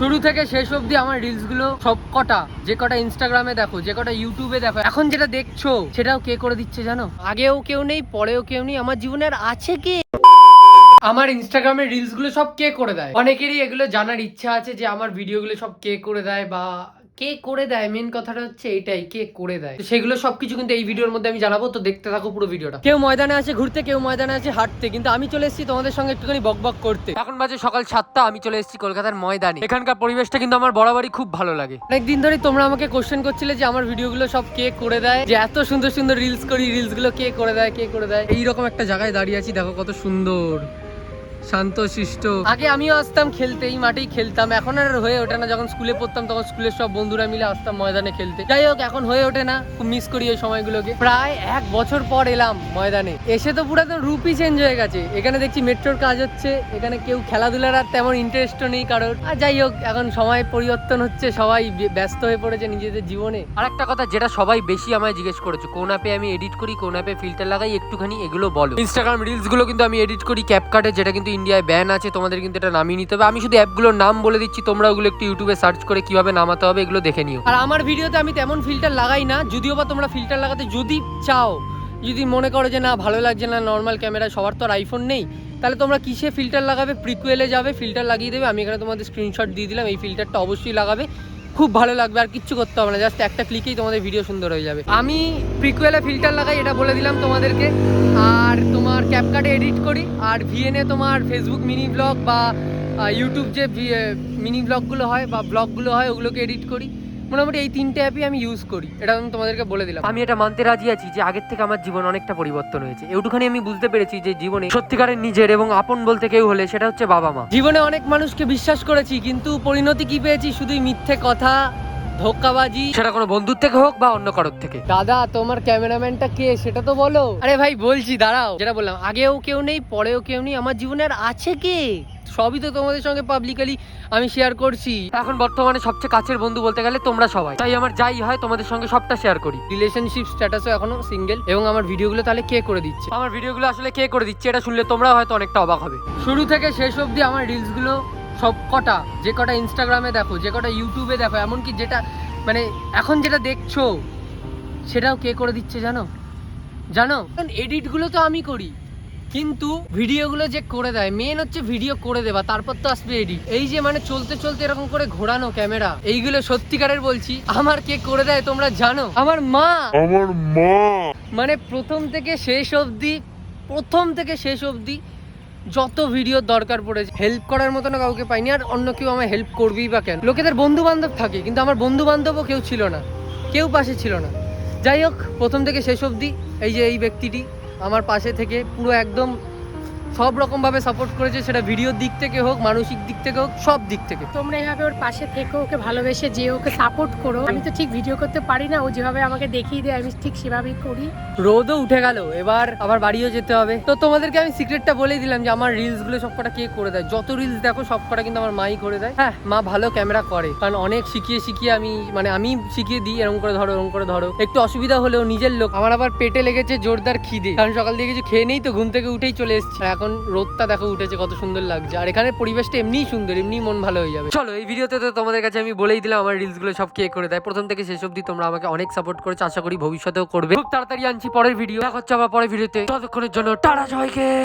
শুরু থেকে শেষ অবধি আমার রিলসগুলো সব কটা যে কটা ইনস্টাগ্রামে দেখো যে কটা ইউটিউবে দেখো এখন যেটা দেখছ সেটাও কে করে দিচ্ছে জানো? আগেও কেউ নেই পরেও কেউ নেই আমার জীবনের আছে কি? আমার ইনস্টাগ্রামের রিলসগুলো সব কে করে দেয়? অনেকেরই এগুলো জানার ইচ্ছা আছে যে আমার ভিডিওগুলো সব কে করে দেয় বা কে করে দেয়? মেন কথাটা হচ্ছে এটাই কে করে দেয়? সেগুলো সবকিছু কিন্তু এই ভিডিওর মধ্যে আমি জানাব তো দেখতে থাকো পুরো ভিডিওটা। কেউ ময়দানে আছে ঘুরতে কেউ ময়দানে আছে হাঁটতে কিন্তু আমি চলে এসেছি তোমাদের সঙ্গে একটুখানি বক বক করতে। এখন বাজে সকাল সাতটা আমি চলে এসেছি কলকাতার ময়দানে। এখানকার পরিবেশটা কিন্তু আমার বরাবরই খুব ভালো লাগে। অনেকদিন ধরে তোমরা আমাকে কোশ্চেন করছিলে যে আমার ভিডিওগুলো সব কে করে দেয় যে এত সুন্দর সুন্দর রিলস করি রিলসগুলো কে করে দেয় কে করে দেয়। এইরকম একটা জায়গায় দাঁড়িয়ে আছি দেখো কত সুন্দর। শান্ত শিষ্ট আগে আমিও আসতাম খেলতে, এই মাঠেই খেলতাম। এখন আর হয়ে ওঠে না। যখন স্কুলে পড়তাম, তখন স্কুলের সব বন্ধুরা মিলে আসতাম ময়দানে খেলতে। যাই হোক, এখন হয়ে ওঠে না। খুব মিস করি এই সময়গুলোকে। প্রায় এক বছর পর এলাম ময়দানে। এসে তো পুরো তো রূপই চেঞ্জ হয়ে গেছে। এখানে দেখছি মেট্রোর কাজ হচ্ছে। এখানে কেউ খেলাধুলার আর তেমন ইন্টারেস্টও নেই কারোর। আর যাই হোক, এখন সময় পরিবর্তন হচ্ছে। সবাই ব্যস্ত হয়ে পড়েছে নিজেদের জীবনে। আর একটা কথা যেটা সবাই বেশি আমায় জিজ্ঞেস করেছে, কোন অ্যাপে আমি এডিট করি, কোন অ্যাপে ফিল্টার লাগাই, একটুখানি এগুলো বলো। ইনস্টাগ্রাম রিলসগুলো কিন্তু আমি এডিট করি ক্যাপকাটে যেটা কিন্তু ইন্ডিয়ায় ব্যান আছে, তোমাদের কিন্তু এটা নামিয়ে নিতে হবে। আমি শুধু অ্যাপগুলোর নাম বলে দিচ্ছি, তোমরা ওগুলো একটু ইউটিউবে সার্চ করে কীভাবে নামাতে হবে, এগুলো দেখে নিও। আর আমার ভিডিওতে আমি তেমন ফিল্টার লাগাই না, যদিও বা তোমরা ফিল্টার লাগাতে যদি চাও, যদি মনে করো যে না, ভালো লাগছে না নর্মাল ক্যামেরা সবার তো আর আইফোন নেই, তাহলে তোমরা কিসে ফিল্টার লাগাবে? প্রিকুয়েলে যাবে ফিল্টার লাগিয়ে দেবে। আমি এখানে তোমাদের স্ক্রিনশট দিয়ে দিলাম, এই ফিল্টারটা অবশ্যই লাগাবে। খুব ভালো লাগবে, আর কিচ্ছু করতে হবে না জাস্ট একটা ক্লিকেই তোমাদের ভিডিও সুন্দর হয়ে যাবে। আমি প্রিকুয়েলে ফিল্টার লাগাই, এটা বলে দিলাম তোমাদেরকে। আর তোমার ক্যাপকাটে এডিট করি, আর ভিএনএ তোমার ফেসবুক মিনি ব্লগ বা ইউটিউব যে মিনি ব্লগগুলো হয় বা ব্লগগুলো হয়, ওগুলোকে এডিট করি। মোটামুটি এই তিনটে অ্যাপই আমি ইউজ করি। এটা আমি তোমাদেরকে বলে দিলাম। আমি এটা মানতে রাজি আছি যে আগের থেকে আমার জীবন অনেকটা পরিবর্তন হয়েছে। এটুখানি আমি বুঝতে পেরেছি যে জীবনে সত্যিকারের নিজের এবং আপন বলতে কেউ হলে সেটা হচ্ছে বাবা মা। জীবনে অনেক মানুষকে বিশ্বাস করেছি কিন্তু পরিণতি কি পেয়েছি? শুধুই মিথ্যে কথা ধোক্কাবাজি সেটা কোনো বন্ধুর থেকে হোক বা অন্য কারোর থেকে। দাদা তোমার ক্যামেরাম্যানটা কে? সেটা তো বলো। আরে ভাই বলছি দাঁড়াও। যেটা বললাম আগেও কেউ নেই পরেও কেউ নেই আমার জীবনে আর আছে কে? সবই তো তোমাদের সঙ্গে পাবলিকালি আমি শেয়ার করছি। এখন বর্তমানে সবচেয়ে কাছের বন্ধু বলতে গেলে তোমরা সবাই। তাই আমার যাই হয় তোমাদের সঙ্গে সবটা শেয়ার করি। রিলেশনশিপ স্ট্যাটাসও এখনও সিঙ্গেল এবং আমার ভিডিওগুলো তাহলে কে করে দিচ্ছে? আমার ভিডিওগুলো আসলে কে করে দিচ্ছে এটা শুনলে তোমরা হয়তো অনেকটা অবাক হবে। শুরু থেকে শেষ অবধি আমার রিলসগুলো সব কটা যে কটা ইনস্টাগ্রামে দেখো যে কটা ইউটিউবে দেখো এমনকি যেটা মানে এখন যেটা দেখছ সেটাও কে করে দিচ্ছে জানো? জানো? কারণ এডিটগুলো তো আমি করি। কিন্তু ভিডিওগুলো যে করে দেয় মেন হচ্ছে ভিডিও করে দেবা তারপর তো আসবে এডিট এই যে মানে চলতে চলতে এরকম করে ঘোরানো ক্যামেরা এইগুলো সত্যিকারের বলছি আমার কে করে দেয় তোমরা জানো? আমার মা! আমার মা! মানে প্রথম থেকে শেষ অবধি প্রথম থেকে শেষ অবধি যত ভিডিওর দরকার পড়েছে হেল্প করার মতো না কাউকে পাইনি আর অন্য কেউ আমায় হেল্প করবেই বা কেন। লোকেদের বন্ধু বান্ধব থাকে কিন্তু আমার বন্ধু বান্ধবও কেউ ছিল না কেউ পাশে ছিল না। যাই হোক প্রথম থেকে শেষ অবধি এই যে এই ব্যক্তিটি আমার পাশে থেকে পুরো একদম সব রকম ভাবে সাপোর্ট করেছে সেটা ভিডিওর দিক থেকে হোক মানসিক দিক থেকে হোক সব দিক থেকে। তোমরা এভাবে ওর পাশে থেকে ওকে ভালোবেসে যে ওকে সাপোর্ট করো। আমি তো ঠিক ভিডিও করতে পারি না ও যেভাবে আমাকে দেখিয়ে দেয় আমি ঠিক সেভাবেই করি। রোদও উঠে গেল এবার আবার বাড়িও যেতে হবে। তো তোমাদেরকে আমি সিক্রেটটা বলেই দিলাম যে আমার রিলসগুলো সবকটা কে করে দেয়? যত রিলস দেখো সবকটা কিন্তু আমার মাই করে দেয়। হ্যাঁ মা ভালো ক্যামেরা করে কারণ অনেক শিখিয়ে শিখিয়ে আমি মানে আমি শিখিয়ে দিই এরকম করে ধরো এরকম করে ধরো। একটু অসুবিধা হলেও নিজের লোক। আমার আবার পেটে লেগেছে জোরদার খিদে। কারণ সকাল থেকে কিছু খেয়ে নেই তো ঘুম থেকে উঠেই চলে এসেছি। এখন রোদটা দেখো উঠেছে কত সুন্দর লাগছে। আর এখানে পরিবেশটা এমনি সুন্দর এমনি মন ভালো হয়ে যাবে। চলো, এই ভিডিওতে তো তোমাদের কাছে আমি বলেই দিলাম, আমার রিলসগুলো সব কে করে দেয়। প্রথম থেকে শেষ অব্দি তোমরা আমাকে অনেক সাপোর্ট করেছ, আশা করি ভবিষ্যতেও করবে। খুব তাড়াতাড়ি আনছি পরের ভিডিও দেখা হচ্ছে আবার পরের ভিডিওতে ততক্ষণের জন্য টাটা জয়কে